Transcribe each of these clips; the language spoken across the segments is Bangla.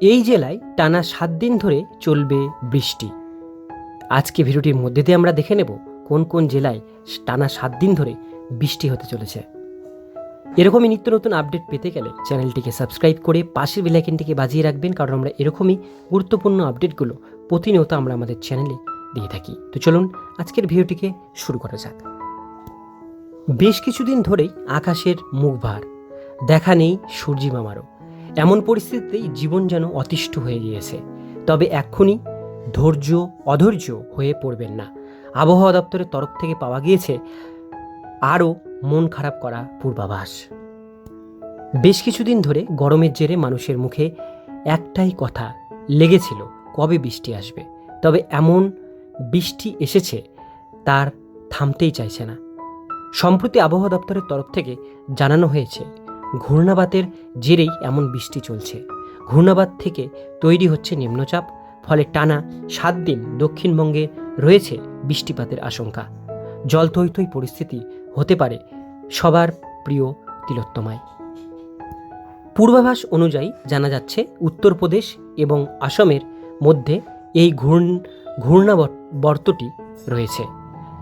এই জেলায় টানা সাত দিন ধরে চলবে বৃষ্টি। আজকে ভিডিওটির মধ্যে দিয়ে আমরা দেখে নেব কোন কোন জেলায় টানা সাত দিন ধরে বৃষ্টি হতে চলেছে। এরকমই নিত্য নতুন আপডেট পেতে গেলে চ্যানেলটিকে সাবস্ক্রাইব করে পাশের বেলাইকেনটিকে বাজিয়ে রাখবেন, কারণ আমরা এরকমই গুরুত্বপূর্ণ আপডেটগুলো প্রতিনিয়ত আমরা আমাদের চ্যানেলে দিয়ে থাকি। তো চলুন আজকের ভিডিওটিকে শুরু করা যাক। বেশ কিছুদিন ধরেই আকাশের মুখ ভার দেখা নেই সূর্যি মামারও। এমন পরিস্থিতিতেই জীবন যেন অতিষ্ঠ হয়ে গিয়েছে। তবে এক্ষুনি ধৈর্য, অধৈর্য হয়ে পড়বেন না। আবহাওয়া দপ্তরের তরফ থেকে পাওয়া গিয়েছে আরও মন খারাপ করা পূর্বাভাস। বেশ কিছুদিন ধরে গরমের জেরে মানুষের মুখে একটাই কথা লেগেছিল, কবে বৃষ্টি আসবে? তবে এমন বৃষ্টি এসেছে, তার থামতেই চাইছে না। সম্প্রতি আবহাওয়া দপ্তরের তরফ থেকে জানানো হয়েছে ঘূর্ণাবাতের জেরেই এমন বৃষ্টি চলছে। ঘূর্ণাবাত থেকে তৈরি হচ্ছে নিম্নচাপ, ফলে টানা সাত দিন দক্ষিণবঙ্গে রয়েছে বৃষ্টিপাতের আশঙ্কা। জল জলথৈথই পরিস্থিতি হতে পারে সবার প্রিয় তিলোত্তমায়। পূর্বাভাস অনুযায়ী জানা যাচ্ছে, উত্তরপ্রদেশ এবং আসামের মধ্যে এই ঘূর্ণ, ঘূর্ণাবর্তটি রয়েছে।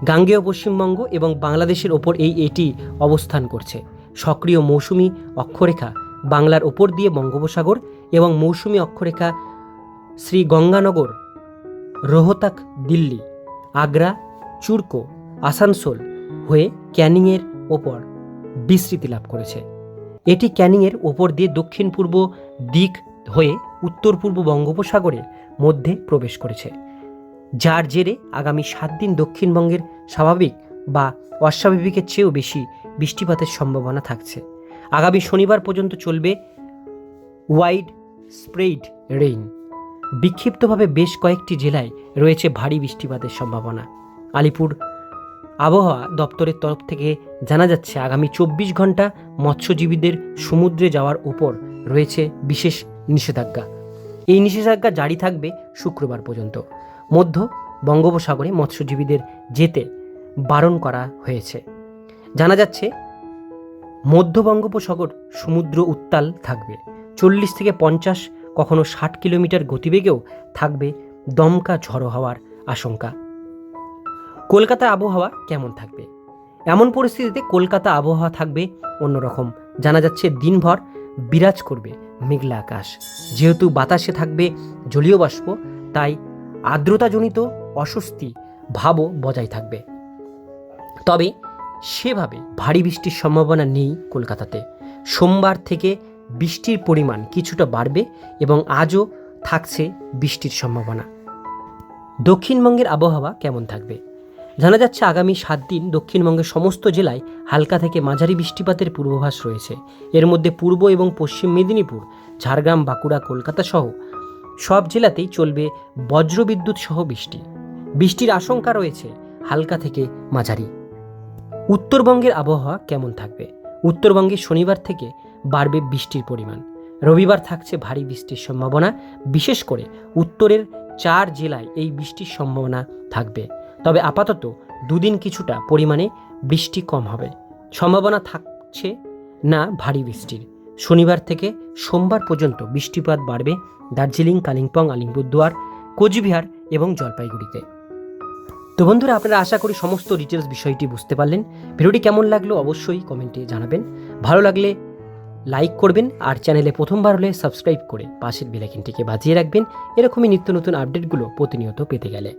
গাঙ্গেয় পশ্চিমবঙ্গ এবং বাংলাদেশের ওপর এই এটি অবস্থান করছে। সক্রিয় মৌসুমি অক্ষরেখা বাংলার ওপর দিয়ে বঙ্গোপসাগর এবং মৌসুমি অক্ষরেখা শ্রী গঙ্গানগর রোহতাক, দিল্লি, আগ্রা, চুরকো, আসানসোল হয়ে ক্যানিংয়ের ওপর বিস্তৃতি লাভ করেছে। এটি ক্যানিংয়ের ওপর দিয়ে দক্ষিণ পূর্ব দিক হয়ে উত্তর পূর্ব বঙ্গোপসাগরের মধ্যে প্রবেশ করেছে, যার জেরে আগামী সাত দিন দক্ষিণবঙ্গের স্বাভাবিক বা অস্বাভাবিকের চেয়েও বেশি বৃষ্টিপাতের সম্ভাবনা থাকছে। আগামী শনিবার পর্যন্ত চলবে ওয়াইড স্প্রেড রেইন। বিক্ষিপ্তভাবে বেশ কয়েকটি জেলায় রয়েছে ভারী বৃষ্টিপাতের সম্ভাবনা। আলিপুর আবহাওয়া দপ্তরের তরফ থেকে জানা যাচ্ছে, আগামী চব্বিশ ঘণ্টা মৎস্যজীবীদের সমুদ্রে যাওয়ার উপর রয়েছে বিশেষ নিষেধাজ্ঞা। এই নিষেধাজ্ঞা জারি থাকবে শুক্রবার পর্যন্ত। মধ্য বঙ্গোপসাগরে মৎস্যজীবীদের যেতে বারণ করা হয়েছে। জানা যাচ্ছে, মধ্য বঙ্গোপসাগর সমুদ্র উত্তাল থাকবে। চল্লিশ থেকে পঞ্চাশ, কখনো ষাট কিলোমিটার গতিবেগেও থাকবে দমকা ঝড়ো হওয়ার আশঙ্কা। কলকাতা আবহাওয়া কেমন থাকবে? এমন পরিস্থিতিতে কলকাতা আবহাওয়া থাকবে অন্যরকম। জানা যাচ্ছে, দিনভর বিরাজ করবে মেঘলা আকাশ। যেহেতু বাতাসে থাকবে জলীয় বাষ্প, তাই আর্দ্রতাজনিত অস্বস্তি ভাবও বজায় থাকবে। তবে সেভাবে ভারী বৃষ্টির সম্ভাবনা নেই কলকাতাতে। সোমবার থেকে বৃষ্টির পরিমাণ কিছুটা বাড়বে এবং আজও থাকছে বৃষ্টির সম্ভাবনা। দক্ষিণবঙ্গের আবহাওয়া কেমন থাকবে? জানা যাচ্ছে আগামী সাত দিন দক্ষিণবঙ্গের সমস্ত জেলায় হালকা থেকে মাঝারি বৃষ্টিপাতের পূর্বাভাস রয়েছে। এর মধ্যে পূর্ব এবং পশ্চিম মেদিনীপুর, ঝাড়গ্রাম, বাঁকুড়া, কলকাতা সহ সব জেলাতেই চলবে বজ্রবিদ্যুৎ সহ বৃষ্টি। বৃষ্টির আশঙ্কা রয়েছে হালকা থেকে মাঝারি। উত্তরবঙ্গের আবহাওয়া কেমন থাকবে? উত্তরবঙ্গে শনিবার থেকে বাড়বে বৃষ্টির পরিমাণ। রবিবার থাকছে ভারী বৃষ্টির সম্ভাবনা। বিশেষ করে উত্তরের চার জেলায় এই বৃষ্টির সম্ভাবনা থাকবে। তবে আপাতত দুদিন কিছুটা পরিমাণে বৃষ্টি কম হবে। সম্ভাবনা থাকছে না ভারী বৃষ্টির। শনিবার থেকে সোমবার পর্যন্ত বৃষ্টিপাত বাড়বে দার্জিলিং, কালিম্পং, আলিপুরদুয়ার, কোচবিহার এবং জলপাইগুড়িতে। তো বন্ধুরা, আপনারা আশা করি সমস্ত ডিটেলস বিষয়টি বুঝতে পারলেন। ভিডিওটি কেমন লাগল অবশ্যই কমেন্টে জানাবেন। ভালো লাগলে লাইক করবেন আর চ্যানেলে প্রথমবার হলে সাবস্ক্রাইব করে পাশের বেলাইকিনটিকে বাজিয়ে রাখবেন। এরকমই নিত্য নতুন আপডেটগুলো প্রতিনিয়ত পেতে গেলে।